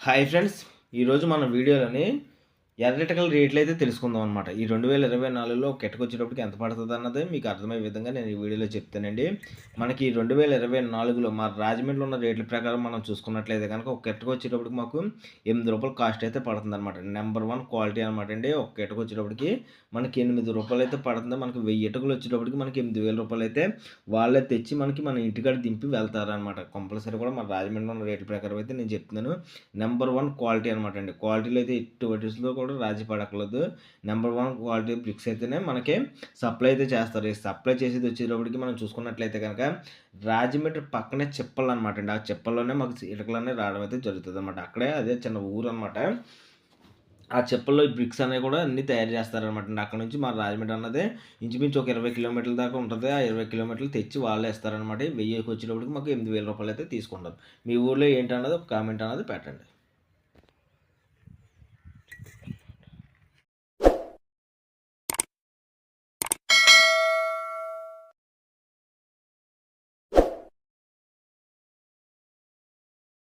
Hi friends ఈరోజు మన వీడియోలోని ఎర్రటికల రేట్లు అయితే తెలుసుకుందాం అనమాట ఈ రెండు వేల ఇరవై నాలుగులో ఒక వచ్చేటప్పటికి ఎంత పడుతుంది అన్నది మీకు అర్థమయ్యే విధంగా నేను ఈ వీడియోలో చెప్తానండి. మనకి రెండు వేల ఇరవై నాలుగులో మా రాజమండ్రిలో ఉన్న రేట్ల ప్రకారం మనం చూసుకున్నట్లయితే కనుక ఒక కిటకు వచ్చేటప్పటికి మాకు ఎనిమిది రూపాయలు కాస్ట్ అయితే పడుతుంది అనమాట నెంబర్ వన్ క్వాలిటీ అనమాట అండి. ఒక కెట్టకు వచ్చేటప్పటికి మనకి ఎనిమిది రూపాయలు అయితే పడుతుంది. మనకి వెయ్యి ఇటుకలు వచ్చేటప్పటికి మనకి ఎనిమిది వేల రూపాయలు అయితే వాళ్ళే తెచ్చి మనకి మన ఇంటికాడ దింపి వెళ్తారనమాట కంపల్సరీ కూడా మన రాజమండ్రిలో ఉన్న రేట్ల ప్రకారం అయితే నేను చెప్తున్నాను. నెంబర్ వన్ క్వాలిటీ అనమాట అండి. క్వాలిటీలో అయితే ఎటువంటిలో కూడా రాజీ పడకూడదు నెంబర్ వన్ క్వాలిటీ బ్రిక్స్ అయితేనే మనకి సప్లై అయితే చేస్తారు. ఈ సప్లై చేసేది వచ్చేటప్పటికి మనం చూసుకున్నట్లయితే కనుక రాజమండ్రి పక్కనే చెప్పలు అనమాట అండి. ఆ చెప్పల్లోనే మాకు ఇటుకలనే రావడం అయితే జరుగుతుంది అనమాట అక్కడే అదే చిన్న ఊరు అనమాట ఆ చెప్పల్లో ఈ బ్రిక్స్ అనేవి కూడా అన్నీ తయారు చేస్తారనమాట అండి. అక్కడ నుంచి మా రాజమండ్రి అన్నది ఇంచుమించు ఒక ఇరవై కిలోమీటర్ల దాకా ఉంటుంది. ఆ ఇరవై కిలోమీటర్లు తెచ్చి వాళ్ళే వేస్తారనమాట వెయ్యికి వచ్చేటప్పటికి మాకు ఎనిమిది వేల రూపాయలు అయితే తీసుకుంటారు. మీ ఊర్లో ఏంటన్నది ఒక కామెంట్ అన్నది పెట్టండి.